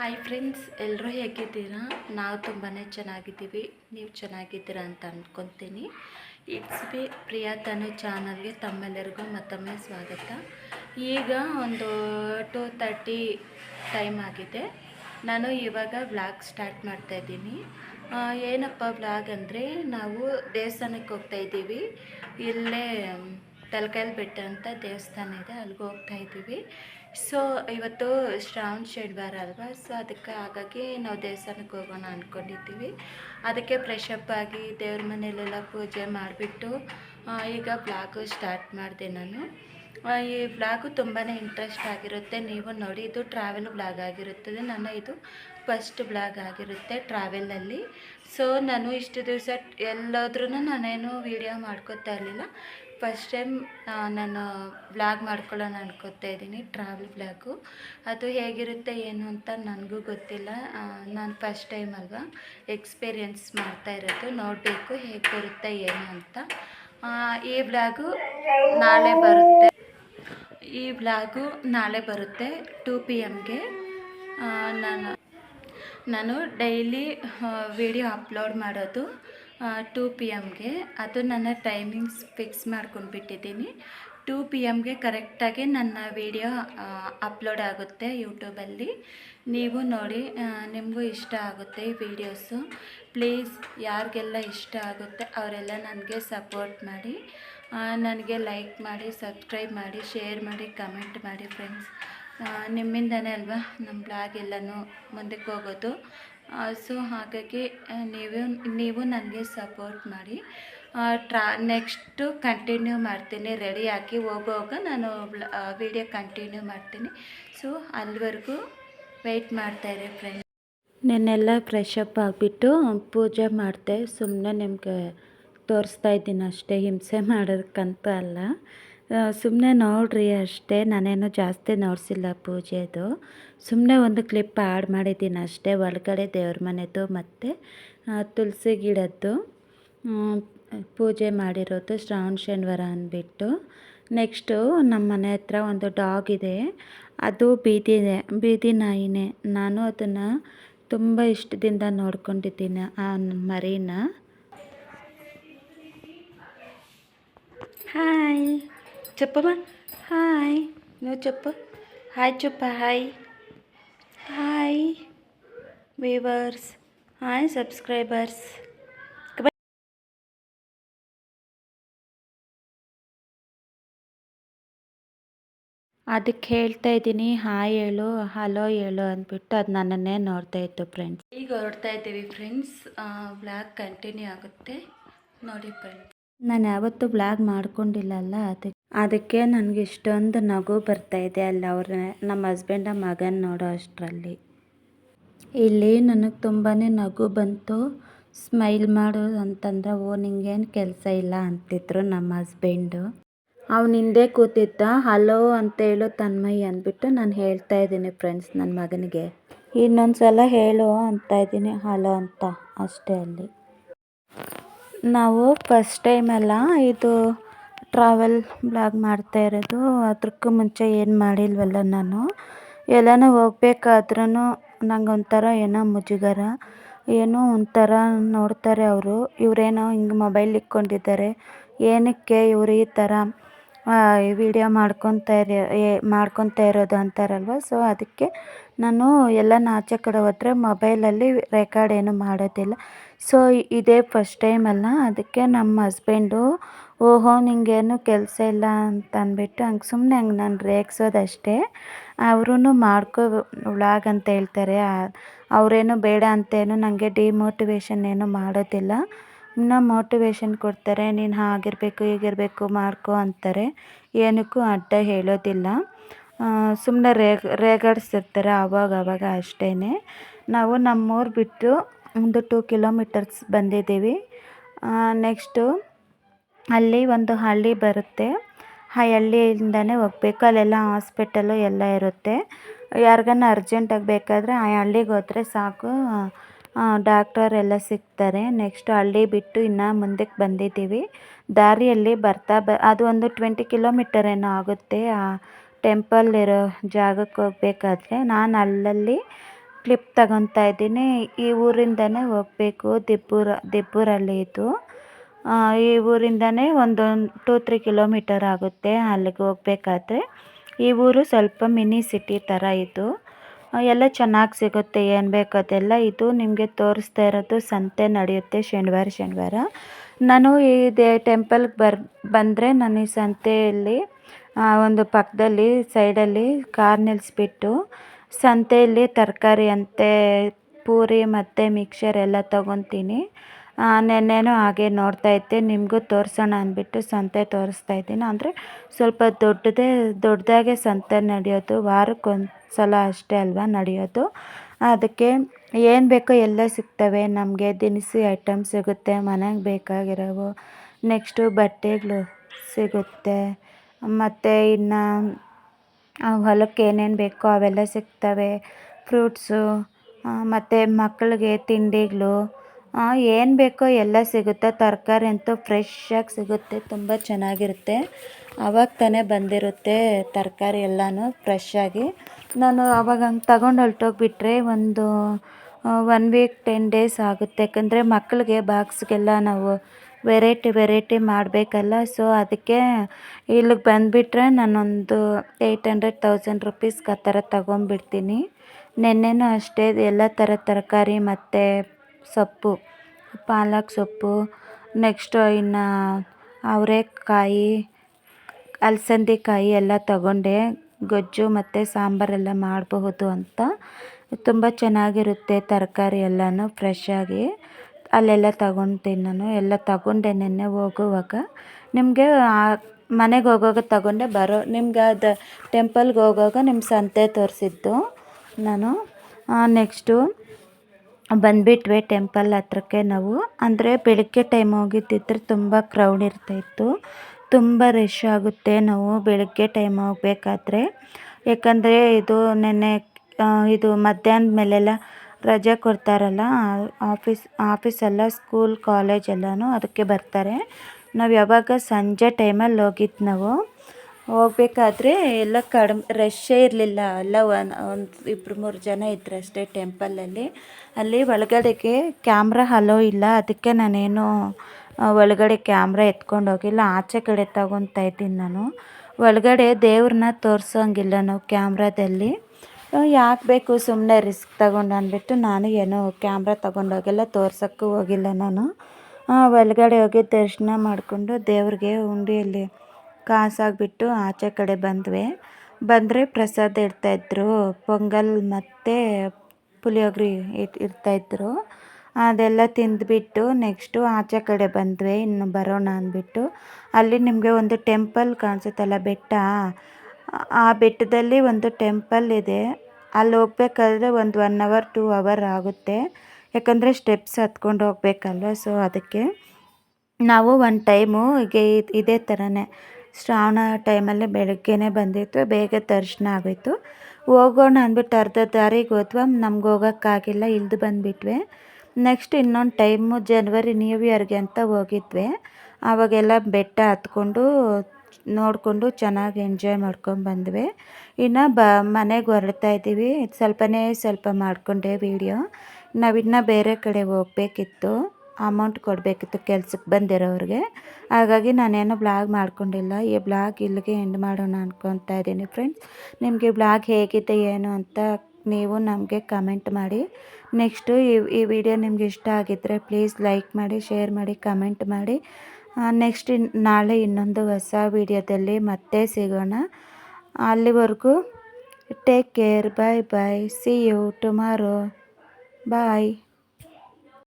Hi friends ಎಲ್ಲರೂ ಹೇಗಿದ್ದೀರಾ? ನಾವು ತುಂಬಾ ಚೆನ್ನಾಗಿದ್ದೀವಿ. ನೀವು ಚೆನ್ನಾಗಿದ್ದೀರಾ ಅಂತ ಅಂದ್ಕೊತೀನಿ ಇಟ್ಸ್ ಬಿ ಪ್ರಿಯಾ ತನು ಚಾನಲ್ಗೆ ತಮ್ಮೆಲ್ಲರಿಗೂ ಮತ್ತೊಮ್ಮೆ ಸ್ವಾಗತ. ಈಗ ಒಂದು ಟೂ ತರ್ಟಿ ಟೈಮ್ ಆಗಿದೆ. ನಾನು ಇವಾಗ ಬ್ಲಾಗ್ ಸ್ಟಾರ್ಟ್ ಮಾಡ್ತಾ ಇದ್ದೀನಿ. ಆ, ಏನಪ್ಪ ಬ್ಲಾಗ್ ಅಂದರೆ ನಾವು ದೇವಸ್ಥಾನಕ್ಕೆ ಹೋಗ್ತಾ ಇದ್ದೀವಿ. ಇಲ್ಲೇ ತಲಕಾಯಲ್ ಬೆಟ್ಟ ಅಂತ ದೇವಸ್ಥಾನ ಇದೆ. ಅಲ್ಲಿಗೆ ಹೋಗ್ತಾ ಇದ್ದೀವಿ. ಸೊ ಇವತ್ತು ಶ್ರಾವಣ ಶನಿವಾರ ಅಲ್ವಾ? ಸೊ, ಅದಕ್ಕೆ ಹಾಗಾಗಿ ನಾವು ದೇವಸ್ಥಾನಕ್ಕೆ ಹೋಗೋಣ ಅಂದ್ಕೊಂಡಿದ್ದೀವಿ ಅದಕ್ಕೆ ಫ್ರೆಶ್ ಅಪ್ ಆಗಿ ದೇವ್ರ ಮನೆಯಲ್ಲೆಲ್ಲ ಪೂಜೆ ಮಾಡಿಬಿಟ್ಟು ಈಗ ಬ್ಲಾಗು ಸ್ಟಾರ್ಟ್ ಮಾಡಿದೆ ನಾನು. ಈ ಬ್ಲಾಗು ತುಂಬಾ ಇಂಟ್ರೆಸ್ಟ್ ಆಗಿರುತ್ತೆ. ನೀವು ನೋಡಿ, ಇದು ಟ್ರಾವೆಲ್ ಬ್ಲಾಗ್ ಆಗಿರುತ್ತದೆ. ನನ್ನ ಇದು ಫಸ್ಟ್ ಬ್ಲಾಗ್ ಆಗಿರುತ್ತೆ ಟ್ರಾವೆಲಲ್ಲಿ. ಸೊ ನಾನು ಇಷ್ಟು ದಿವಸ ಎಲ್ಲಾದ್ರೂ ನಾನೇನು ವೀಡಿಯೋ ಮಾಡ್ಕೋತಾ ಇರಲಿಲ್ಲ. ಫಸ್ಟ್ ಟೈಮ್ ನಾನು ಬ್ಲಾಗ್ ಮಾಡ್ಕೊಳ್ಳೋಣ ಅನ್ಕೋತಾ ಇದ್ದೀನಿ ಟ್ರಾವೆಲ್ ಬ್ಲಾಗು ಅದು ಹೇಗಿರುತ್ತೆ, ಏನು ಅಂತ ನನಗೂ ಗೊತ್ತಿಲ್ಲ. ನಾನು ಫಸ್ಟ್ ಟೈಮ್ ಅಲ್ವಾ ಎಕ್ಸ್ಪೀರಿಯನ್ಸ್ ಮಾಡ್ತಾ ಇರೋದು. ನೋಡಬೇಕು ಹೇಗೆ ಬರುತ್ತೆ, ಏನು ಅಂತ. ಈ ಬ್ಲಾಗು ನಾಳೆ ಬರುತ್ತೆ. ಈ ಬ್ಲಾಗು ನಾಳೆ ಬರುತ್ತೆ ಟೂ ಪಿ ಎಮ್ಗೆ ನಾನು ನಾನು ಡೈಲಿ ವಿಡಿಯೋ ಅಪ್ಲೋಡ್ ಮಾಡೋದು ಟೂ ಪಿ ಎಮ್ಗೆ ಅದು ನನ್ನ ಟೈಮಿಂಗ್ಸ್ ಫಿಕ್ಸ್ ಮಾಡ್ಕೊಂಡ್ಬಿಟ್ಟಿದ್ದೀನಿ. ಟೂ ಪಿ ಎಮ್ಗೆ ಕರೆಕ್ಟಾಗಿ ನನ್ನ ವಿಡಿಯೋ ಅಪ್ಲೋಡ್ ಆಗುತ್ತೆ ಯೂಟ್ಯೂಬಲ್ಲಿ ನೀವು ನೋಡಿ ನಿಮಗೂ ಇಷ್ಟ ಆಗುತ್ತೆ ಈ ವಿಡಿಯೋಸು ಪ್ಲೀಸ್ ಯಾರಿಗೆಲ್ಲ ಇಷ್ಟ ಆಗುತ್ತೆ ಅವರೆಲ್ಲ ನನಗೆ ಸಪೋರ್ಟ್ ಮಾಡಿ. ನನಗೆ ಲೈಕ್ ಮಾಡಿ ಸಬ್ಸ್ಕ್ರೈಬ್ ಮಾಡಿ ಶೇರ್ ಮಾಡಿ ಕಮೆಂಟ್ ಮಾಡಿ ಫ್ರೆಂಡ್ಸ್ ನಿಮ್ಮಿಂದನೇ ಅಲ್ವಾ? ನಮ್ಮ ಬ್ಲಾಗ್ ಎಲ್ಲನೂ ಮುಂದಕ್ಕೆ ಹೋಗೋದು. ಸೊ ಹಾಗಾಗಿ ನೀವು ನೀವು ನನಗೆ ಸಪೋರ್ಟ್ ಮಾಡಿ. ಟ್ರಾ, ನೆಕ್ಸ್ಟು ಕಂಟಿನ್ಯೂ ಮಾಡ್ತೀನಿ. ರೆಡಿ ಹಾಕಿ ಹೋಗುವಾಗ ನಾನು ವಿಡಿಯೋ ಕಂಟಿನ್ಯೂ ಮಾಡ್ತೀನಿ. ಸೊ ಅಲ್ಲಿವರೆಗೂ ವೆಯ್ಟ್ ಮಾಡ್ತಾಯಿರಿ ಫ್ರೆಂಡ್ಸ್ ನೆನ್ನೆಲ್ಲ ಫ್ರೆಶ್ ಅಪ್ ಆಗಿಬಿಟ್ಟು ಪೂಜೆ ಮಾಡಿದೆ. ಸುಮ್ಮನೆ ನಿಮಗೆ ತೋರಿಸ್ತಾ ಇದ್ದೀನಿ ಅಷ್ಟೇ, ಹಿಂಸೆ ಮಾಡೋದಕ್ಕಂತ ಅಲ್ಲ. ಸುಮ್ಮನೆ ನೋಡ್ರಿ ಅಷ್ಟೇ, ನಾನೇನು ಜಾಸ್ತಿ ನೋಡಿಸಿಲ್ಲ ಪೂಜೆದು ಸುಮ್ಮನೆ ಒಂದು ಕ್ಲಿಪ್ ಆ್ಯಡ್ ಮಾಡಿದ್ದೀನಿ ಅಷ್ಟೇ, ಒಳಗಡೆ ದೇವ್ರ ಮನೆದು ಮತ್ತು ತುಳಸಿ ಗಿಡದ್ದು. ಪೂಜೆ ಮಾಡಿರೋದು ಶ್ರಾವಣ ಶನಿವಾರ ಅಂದ್ಬಿಟ್ಟು. ನೆಕ್ಸ್ಟು ನಮ್ಮ ಮನೆ ಹತ್ರ ಒಂದು ಡಾಗ್ ಇದೆ. ಅದು ಬೀದಿ ಬೀದಿ ನಾಯಿನೇ. ನಾನು ಅದನ್ನು ತುಂಬ ಇಷ್ಟದಿಂದ ನೋಡ್ಕೊಂಡಿದ್ದೀನಿ ಆ ಮರಿನ. చెప్పమ్మా హాయ్ నువ్వు చెప్పు హాయ్ చెప్ప hi hi viewers hi subscribers ಅದಕ್ಕೆ ಹೇಳ್ತಾ ಇದ್ದೀನಿ ಹಾಯ್ ಹೇಳು ಹಲೋ ಹೇಳು ಅಂದ್ಬಿಟ್ಟು ಅದು ನನ್ನನ್ನೇ ನೋಡ್ತಾ ಇತ್ತು ಫ್ರೆಂಡ್ಸ್ ಈಗ ಹೊರಡ್ತಾ ಇದ್ದೀವಿ ಫ್ರೆಂಡ್ಸ್ ಬ್ಲಾಗ್ ಕಂಟಿನ್ಯೂ ಆಗುತ್ತೆ ನೋಡಿ ಫ್ರೆಂಡ್ಸ್ ನಾನು ಯಾವತ್ತೂ ಬ್ಲಾಗ್ ಮಾಡ್ಕೊಂಡಿಲ್ಲಲ್ಲ ಅದಕ್ಕೆ ಅದಕ್ಕೆ ನನಗೆ ಇಷ್ಟೊಂದು ನಗು ಬರ್ತಾಯಿದೆ ಅಲ್ಲಿ ಅವ್ರ ನಮ್ಮ ಹಸ್ಬೆಂಡ ಮಗನ ನೋಡೋ ಅಷ್ಟರಲ್ಲಿ. ಇಲ್ಲಿ ನನಗೆ ತುಂಬಾ ನಗು ಬಂತು ಸ್ಮೈಲ್ ಮಾಡು ಅಂತಂದ್ರೆ, ಓ, ನಿಂಗೇನು ಕೆಲಸ ಇಲ್ಲ ಅಂತಿದ್ರು ನಮ್ಮ ಹಸ್ಬೆಂಡು ಅವನ ಹಿಂದೆ ಕೂತಿದ್ದ, ಹಲೋ ಅಂತೇಳು ತನ್ಮಯಿ ಅಂದ್ಬಿಟ್ಟು ನಾನು ಹೇಳ್ತಾ ಇದ್ದೀನಿ ಫ್ರೆಂಡ್ಸ್ ನನ್ನ ಮಗನಿಗೆ. ಇನ್ನೊಂದು ಸಲ ಹೇಳು ಅಂತ ಇದ್ದೀನಿ, ಹಲೋ ಅಂತ, ಅಷ್ಟೇ ಅಲ್ಲಿ. ನಾವು ಫಸ್ಟ್ ಟೈಮೆಲ್ಲ ಇದು ಟ್ರಾವೆಲ್ ಬ್ಲಾಗ್ ಮಾಡ್ತಾ ಇರೋದು. ಅದಕ್ಕೂ ಮುಂಚೆ ಏನು ಮಾಡಿಲ್ವಲ್ಲ ನಾನು. ಎಲ್ಲಾನು ಹೋಗ್ಬೇಕಾದ್ರೂ ನಂಗೆ ಒಂಥರ ಏನೋ ಮುಜುಗರ. ಏನೋ ಒಂಥರ ನೋಡ್ತಾರೆ ಅವರು. ಇವರೇನೋ ಹಿಂಗೆ ಮೊಬೈಲ್ ಇಕ್ಕೊಂಡಿದ್ದಾರೆ ಏನಕ್ಕೆ ಇವರು ಈ ಥರ ವಿಡಿಯೋ ಮಾಡ್ಕೊತಾ ಇರೋ ಮಾಡ್ಕೊತಾ ಇರೋದು ಅಂತಾರಲ್ವ? ಸೊ ಅದಕ್ಕೆ ನಾನು ಎಲ್ಲ ಆಚೆ ಕಡೆ ಹೋದರೆ ಮೊಬೈಲಲ್ಲಿ ರೆಕಾರ್ಡ್ ಏನು ಮಾಡೋದಿಲ್ಲ. ಸೊ ಇದೇ ಫಸ್ಟ್ ಟೈಮ್ ಅಲ್ಲ, ಅದಕ್ಕೆ ನಮ್ಮ ಹಸ್ಬೆಂಡು ಓಹೋ, ನಿಂಗೇನು ಕೆಲಸ ಇಲ್ಲ ಅಂತ ಅಂದ್ಬಿಟ್ಟು ಹಂಗೆ ಸುಮ್ಮನೆ ಹಂಗೆ ನಾನು ರೇಗಿಸೋದಷ್ಟೇ ಅವರೂ ಮಾಡ್ಕೋ ವ್ಲಾಗ್ ಅಂತ ಹೇಳ್ತಾರೆ. ಅವರೇನು ಬೇಡ ಅಂತೇನು ನನಗೆ ಡಿಮೋಟಿವೇಶನ್ ಏನು ಮಾಡೋದಿಲ್ಲ. ಇನ್ನು ಮೋಟಿವೇಶನ್ ಕೊಡ್ತಾರೆ, ನೀನು ಹಾಗಿರಬೇಕು, ಹೀಗಿರಬೇಕು, ಮಾಡ್ಕೋ ಅಂತಾರೆ. ಏನಕ್ಕೂ ಅಡ್ಡ ಹೇಳೋದಿಲ್ಲ. ಸುಮ್ಮನೆ ರೇಗ ರೇಗಾಡಿಸ್ತಿರ್ತಾರೆ ಆವಾಗ ಆವಾಗ ಅಷ್ಟೇ ನಾವು ನಮ್ಮೂರು ಬಿಟ್ಟು ಒಂದು ಟೂ ಕಿಲೋಮೀಟರ್ಸ್ ಬಂದಿದ್ದೀವಿ. ನೆಕ್ಸ್ಟು ಅಲ್ಲಿ ಒಂದು ಹಳ್ಳಿ ಬರುತ್ತೆ. ಆ ಹಳ್ಳಿಯಿಂದನೇ ಹೋಗ್ಬೇಕು. ಅಲ್ಲೆಲ್ಲ ಹಾಸ್ಪಿಟಲು ಎಲ್ಲ ಇರುತ್ತೆ. ಯಾರಿಗಾನ ಅರ್ಜೆಂಟಾಗಿ ಬೇಕಾದರೆ ಆ ಹಳ್ಳಿಗೆ ಹೋದರೆ ಸಾಕು. ಡಾಕ್ಟರ್ ಎಲ್ಲ ಸಿಗ್ತಾರೆ. ನೆಕ್ಸ್ಟ್ ಹಳ್ಳಿ ಬಿಟ್ಟು ಇನ್ನು ಮುಂದಕ್ಕೆ ಬಂದಿದ್ದೀವಿ. ದಾರಿಯಲ್ಲಿ ಬರ್ತಾ ಬ, ಅದು ಒಂದು ಟ್ವೆಂಟಿ ಕಿಲೋಮೀಟರ್ ಏನೋ ಆಗುತ್ತೆ. ಆ ಟೆಂಪಲ್ ಇರೋ ಜಾಗಕ್ಕೆ ಹೋಗ್ಬೇಕಾದ್ರೆ ನಾನು ಅಲ್ಲಲ್ಲಿ ಕ್ಲಿಪ್ ತಗೊತಾ ಇದ್ದೀನಿ. ಈ ಊರಿಂದನೇ ಹೋಗಬೇಕು. ದಿಬ್ಬೂರ ದಿಬ್ಬೂರಲ್ಲಿ ಇದು. ಈ ಊರಿಂದನೇ ಒಂದು ಟೂ ತ್ರೀ ಕಿಲೋಮೀಟರ್ ಆಗುತ್ತೆ ಅಲ್ಲಿಗೆ ಹೋಗ್ಬೇಕಾದ್ರೆ. ಈ ಊರು ಸ್ವಲ್ಪ ಮಿನಿ ಸಿಟಿ ಥರ ಇದು. ಎಲ್ಲ ಚೆನ್ನಾಗಿ ಸಿಗುತ್ತೆ, ಏನು ಬೇಕು ಅದೆಲ್ಲ. ಇದು ನಿಮಗೆ ತೋರಿಸ್ತಾ ಇರೋದು ಸಂತೆ ನಡೆಯುತ್ತೆ ಶನಿವಾರ ಶನಿವಾರ. ನಾನು ಈ ದೇ ಟೆಂಪಲ್ಗೆ ಬರ್, ಬಂದರೆ ನಾನು ಈ ಸಂತೆಯಲ್ಲಿ ಒಂದು ಪಕ್ಕದಲ್ಲಿ ಸೈಡಲ್ಲಿ ಕಾರ್ ನಿಲ್ಲಿಸ್ಬಿಟ್ಟು ಸಂತೆಯಲ್ಲಿ ತರಕಾರಿ ಅಂತೆ, ಪೂರಿ ಮತ್ತು ಮಿಕ್ಸರ್ ಎಲ್ಲ ತೊಗೊತೀನಿ. ನೆನ್ನೆನೂ ಹಾಗೆ ನೋಡ್ತಾ ಇದ್ದೆ. ನಿಮಗೂ ತೋರಿಸೋಣ ಅಂದ್ಬಿಟ್ಟು ಸಂತೆ ತೋರಿಸ್ತಾ ಇದ್ದೀನಿ. ಅಂದರೆ ಸ್ವಲ್ಪ ದೊಡ್ಡದೇ, ದೊಡ್ಡದಾಗೆ ಸಂತೆ ನಡೆಯೋದು ವಾರಕ್ಕೊಂದು ಸಲ ಅಷ್ಟೇ ಅಲ್ವಾ ನಡೆಯೋದು. ಅದಕ್ಕೆ ಏನು ಬೇಕೋ ಎಲ್ಲ ಸಿಗ್ತವೆ. ನಮಗೆ ದಿನಸಿ ಐಟಮ್ ಸಿಗುತ್ತೆ, ಮನೆಗೆ ಬೇಕಾಗಿರೋವು. ನೆಕ್ಸ್ಟು ಬಟ್ಟೆಗಳು ಸಿಗುತ್ತೆ. ಮತ್ತು ಇನ್ನು ಹೊಲಕ್ಕೆ ಏನೇನು ಬೇಕೋ ಅವೆಲ್ಲ ಸಿಗ್ತವೆ. ಫ್ರೂಟ್ಸು ಮತ್ತು ಮಕ್ಕಳಿಗೆ ತಿಂಡಿಗಳು ಏನು ಬೇಕೋ ಎಲ್ಲ ಸಿಗುತ್ತೆ. ತರಕಾರಿ ಅಂತೂ ಫ್ರೆಶ್ಶಾಗಿ ಸಿಗುತ್ತೆ, ತುಂಬ ಚೆನ್ನಾಗಿರುತ್ತೆ. ಆವಾಗ ತಾನೇ ಬಂದಿರುತ್ತೆ ತರಕಾರಿ ಎಲ್ಲನೂ ಫ್ರೆಶ್ಶಾಗಿ. ನಾನು ಆವಾಗ ಹಂಗೆ ತಗೊಂಡು ಹೊರ್ಟೋಗ್ಬಿಟ್ರೆ ಒಂದು ಒನ್ ವೀಕ್ ಟೆನ್ ಡೇಸ್ ಆಗುತ್ತೆ. ಯಾಕಂದರೆ ಮಕ್ಕಳಿಗೆ ಬಾಕ್ಸ್ಗೆಲ್ಲ ನಾವು ವೆರೈಟಿ ವೆರೈಟಿ ಮಾಡಬೇಕಲ್ಲ. ಸೊ ಅದಕ್ಕೆ ಇಲ್ಲಿಗೆ ಬಂದುಬಿಟ್ರೆ ನಾನೊಂದು ಏಯ್ಟ್ ಹಂಡ್ರೆಡ್ ತೌಸಂಡ್ ರುಪೀಸ್ಗೆ ಆ ಥರ ತಗೊಂಡ್ಬಿಡ್ತೀನಿ. ನೆನ್ನೆನೂ ಅಷ್ಟೇ ಎಲ್ಲ ಥರ ತರಕಾರಿ ಮತ್ತು ಸೊಪ್ಪು, ಪಾಲಕ್ ಸೊಪ್ಪು ನೆಕ್ಸ್ಟು ಇನ್ನು ಅವರೆಕಾಯಿ, ಅಲಸಂದಿಕಾಯಿ ಎಲ್ಲ ತಗೊಂಡೆ. ಗೊಜ್ಜು ಮತ್ತು ಸಾಂಬಾರೆಲ್ಲ ಮಾಡಬಹುದು ಅಂತ. ತುಂಬ ಚೆನ್ನಾಗಿರುತ್ತೆ ತರಕಾರಿ ಎಲ್ಲನೂ ಫ್ರೆಶ್ಶಾಗಿ ಅಲ್ಲೆಲ್ಲ ತಗೊತೀನಿ ನಾನು, ಎಲ್ಲ ತಗೊಂಡೆ ನೆನ್ನೆ ಹೋಗುವಾಗ. ನಿಮಗೆ ಮನೆಗೆ ಹೋಗುವಾಗ ತಗೊಂಡೆ, ಬರೋ ನಿಮ್ಗೆ ಅದು ಟೆಂಪಲ್ಗೆ ಹೋಗುವಾಗ ನಿಮ್ಮ ಸಂತೆ ತೋರಿಸಿದ್ದು ನಾನು. ನೆಕ್ಸ್ಟು ಬಂದುಬಿಟ್ವಿ ಟೆಂಪಲ್ ಹತ್ರಕ್ಕೆ ನಾವು. ಅಂದರೆ ಬೆಳಗ್ಗೆ ಟೈಮ್ ಹೋಗಿದ್ದಿದ್ರೆ ತುಂಬ ಕ್ರೌಡ್ ಇರ್ತಾಯಿತ್ತು ತುಂಬ ರಶ್ ಆಗುತ್ತೆ ನಾವು ಬೆಳಗ್ಗೆ ಟೈಮ್ ಹೋಗಬೇಕಾದ್ರೆ. ಯಾಕಂದರೆ ಇದು ನೆನ್ನೆ ಇದು ಮಧ್ಯಾಹ್ನದ ಮೇಲೆಲ್ಲ ರಜೆ ಕೊಡ್ತಾರಲ್ಲ, ಆಫೀಸ್, ಆಫೀಸೆಲ್ಲ, ಸ್ಕೂಲ್, ಕಾಲೇಜ್ ಎಲ್ಲನೂ ಅದಕ್ಕೆ ಬರ್ತಾರೆ. ನಾವು ಯಾವಾಗ ಸಂಜೆ ಟೈಮಲ್ಲಿ ಹೋಗಿದ್ದು ನಾವು, ಹೋಗ್ಬೇಕಾದ್ರೆ ಎಲ್ಲ ಕಡಿಮೆ ರಶ್ಶೇ ಇರಲಿಲ್ಲ. ಎಲ್ಲ ಒನ್ ಒಂದು ಇಬ್ಬರು ಮೂರು ಜನ ಇದ್ರು ಅಷ್ಟೇ ಟೆಂಪಲಲ್ಲಿ ಅಲ್ಲಿ. ಒಳಗಡೆಗೆ ಕ್ಯಾಮ್ರಾ ಹಲೋ ಇಲ್ಲ. ಅದಕ್ಕೆ ನಾನೇನು ಒಳಗಡೆ ಕ್ಯಾಮ್ರಾ ಎತ್ಕೊಂಡು ಹೋಗಿಲ್ಲ. ಆಚೆ ಕಡೆ ತಗೊತಾ ಇದ್ದೀನಿ ನಾನು. ಒಳಗಡೆ ದೇವ್ರನ್ನ ತೋರಿಸೋಂಗಿಲ್ಲ ನಾವು ಕ್ಯಾಮ್ರಾದಲ್ಲಿ ಯಾಕೆ ಬೇಕು ಸುಮ್ಮನೆ ರಿಸ್ಕ್ ತಗೊಂಡು ಅಂದ್ಬಿಟ್ಟು ನಾನು ಏನೋ ಕ್ಯಾಮ್ರಾ ತಗೊಂಡೋಗೆಲ್ಲ ತೋರ್ಸೋಕ್ಕೂ ಹೋಗಿಲ್ಲ ನಾನು. ಒಳಗಡೆ ಹೋಗಿ ದರ್ಶನ ಮಾಡಿಕೊಂಡು ದೇವ್ರಿಗೆ ಉಂಡಿಯಲ್ಲಿ ಕಾಸಾಗಿಬಿಟ್ಟು ಆಚೆ ಕಡೆ ಬಂದ್ವಿ. ಬಂದರೆ ಪ್ರಸಾದ ಇಡ್ತಾಯಿದ್ರು ಪೊಂಗಲ್ ಮತ್ತು ಪುಳಿಯೋಗರೆ ಇರ್ತಾಯಿದ್ರು ಅದೆಲ್ಲ ತಿಂದುಬಿಟ್ಟು ನೆಕ್ಸ್ಟು ಆಚೆ ಕಡೆ ಬಂದ್ವಿ, ಇನ್ನು ಬರೋಣ ಅಂದ್ಬಿಟ್ಟು. ಅಲ್ಲಿ ನಿಮಗೆ ಒಂದು ಟೆಂಪಲ್ ಕಾಣಿಸುತ್ತಲ್ಲ ಬೆಟ್ಟ ಆ ಬೆಟ್ಟದಲ್ಲಿ ಒಂದು ಟೆಂಪಲ್ ಇದೆ. ಅಲ್ಲಿ ಹೋಗ್ಬೇಕಾದ್ರೆ ಒಂದು ಒನ್ ಅವರ್ ಟೂ ಅವರ್ ಆಗುತ್ತೆ. ಯಾಕಂದರೆ ಸ್ಟೆಪ್ಸ್ ಹತ್ಕೊಂಡು ಹೋಗ್ಬೇಕಲ್ವ? ಸೊ ಅದಕ್ಕೆ ನಾವು ಒನ್ ಟೈಮು ಹೀಗೆ ಇದೇ ಥರನೇ ಶ್ರಾವಣ ಟೈಮಲ್ಲಿ ಬೆಳಗ್ಗೆನೇ ಬಂದಿತ್ತು ಬೇಗ ದರ್ಶನ ಆಗೋಯ್ತು. ಹೋಗೋಣ ಅಂದ್ಬಿಟ್ಟು ಅರ್ಧ ದಾರಿಗೆ ಹೋದ್ವ, ನಮ್ಗೆ ಹೋಗೋಕ್ಕಾಗಿಲ್ಲ ಇಲ್ದು ಬಂದುಬಿಟ್ವಿ. ನೆಕ್ಸ್ಟ್ ಇನ್ನೊಂದು ಟೈಮು ಜನ್ವರಿ ನ್ಯೂ ಇಯರ್ಗೆ ಅಂತ ಹೋಗಿದ್ವಿ. ಆವಾಗೆಲ್ಲ ಬೆಟ್ಟ ಹತ್ಕೊಂಡು ನೋಡಿಕೊಂಡು ಚೆನ್ನಾಗಿ ಎಂಜಾಯ್ ಮಾಡ್ಕೊಂಡು ಬಂದ್ವಿ. ಇನ್ನು ಬ, ಮನೆಗೆ ಹೊರಡ್ತಾ ಇದ್ದೀವಿ. ಸ್ವಲ್ಪನೇ ಸ್ವಲ್ಪ ಮಾಡಿಕೊಂಡೆ ವೀಡಿಯೋ ನಾವಿನ್ನು ಬೇರೆ ಕಡೆ ಹೋಗಬೇಕಿತ್ತು. ಅಮೌಂಟ್ ಕೊಡಬೇಕಿತ್ತು ಕೆಲ್ಸಕ್ಕೆ ಬಂದಿರೋರಿಗೆ. ಹಾಗಾಗಿ ನಾನೇನು ಬ್ಲಾಗ್ ಮಾಡ್ಕೊಂಡಿಲ್ಲ. ಈ ಬ್ಲಾಗ್ ಇಲ್ಲಿಗೆ ಎಂಡ್ ಮಾಡೋಣ ಅಂದ್ಕೊತಾ ಇದ್ದೀನಿ ಫ್ರೆಂಡ್ಸ್ ನಿಮಗೆ ಬ್ಲಾಗ್ ಹೇಗಿದೆ, ಏನು ಅಂತ ನೀವು ನಮಗೆ ಕಮೆಂಟ್ ಮಾಡಿ. ನೆಕ್ಸ್ಟು ಈ ಈ ವಿಡಿಯೋ ನಿಮ್ಗೆ ಇಷ್ಟ ಆಗಿದ್ದರೆ ಪ್ಲೀಸ್ ಲೈಕ್ ಮಾಡಿ ಶೇರ್ ಮಾಡಿ ಕಮೆಂಟ್ ಮಾಡಿ. ನೆಕ್ಸ್ಟ್ ನಾಳೆ ಇನ್ನೊಂದು ಹೊಸ ವಿಡಿಯೋದಲ್ಲಿ ಮತ್ತೆ ಸಿಗೋಣ. ಅಲ್ಲಿವರೆಗೂ take care bye bye see you tomorrow bye